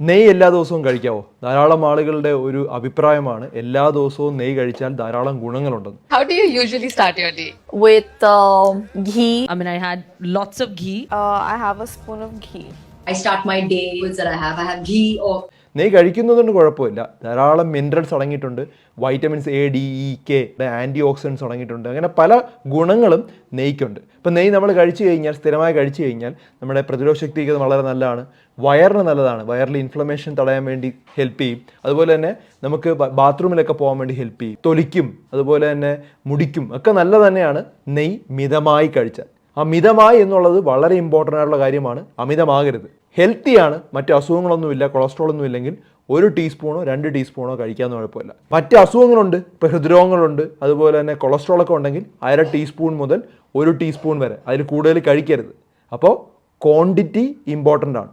നെയ് എല്ലാ ദിവസവും കഴിക്കാവോ? ധാരാളം ആളുകളുടെ ഒരു അഭിപ്രായമാണ് എല്ലാ ദിവസവും നെയ് കഴിച്ചാൽ ധാരാളം ഗുണങ്ങളുണ്ടെന്ന്. How do you usually start your day with ghee I mean I had lots of ghee I have a spoon of ghee I start my day with that I have I have ghee or നെയ്യ് കഴിക്കുന്നതുകൊണ്ട് കുഴപ്പമില്ല. ധാരാളം minerals അടങ്ങിയിട്ടുണ്ട്. Vitamins A D E K antioxidants അടങ്ങിയിട്ടുണ്ട്. അങ്ങനെ പല ഗുണങ്ങളും നെയ്ക്കുണ്ട്. ഇപ്പം നെയ്യ് നമ്മൾ കഴിച്ചു കഴിഞ്ഞാൽ സ്ഥിരമായി കഴിച്ചു കഴിഞ്ഞാൽ നമ്മുടെ പ്രതിരോധ ശക്തിക്ക് വളരെ നല്ലതാണ്. വയറിന് നല്ലതാണ്. വയറിൽ ഇൻഫ്ലമേഷൻ തടയാൻ വേണ്ടി ഹെൽപ്പ് ചെയ്യും. അതുപോലെ തന്നെ നമുക്ക് ബാത്റൂമിലൊക്കെ പോകാൻ വേണ്ടി ഹെൽപ്പ് ചെയ്യും. തൊലിക്കും അതുപോലെ തന്നെ മുടിക്കും ഒക്കെ നല്ല തന്നെയാണ് നെയ്യ് മിതമായി കഴിച്ചാൽ. ആ മിതമായി എന്നുള്ളത് വളരെ ഇമ്പോർട്ടന്റ് ആയിട്ടുള്ള കാര്യമാണ്. അമിതമാകരുത്. ഹെൽത്തിയാണ് മറ്റ് അസുഖങ്ങളൊന്നുമില്ല കൊളസ്ട്രോൾ ഒന്നും ഇല്ലെങ്കിൽ ഒരു ടീസ്പൂണോ രണ്ട് ടീസ്പൂണോ കഴിക്കാൻ കുഴപ്പമില്ല. മറ്റ് അസുഖങ്ങളുണ്ട് ഇപ്പോൾ ഹൃദ്രോഗങ്ങളുണ്ട് അതുപോലെ തന്നെ കൊളസ്ട്രോൾ ഒക്കെ ഉണ്ടെങ്കിൽ അര ടീസ്പൂൺ മുതൽ ഒരു ടീസ്പൂൺ വരെ. അതിൽ കൂടുതൽ കഴിക്കരുത്. അപ്പോൾ ക്വാണ്ടിറ്റി ഇമ്പോർട്ടന്റ് ആണ്.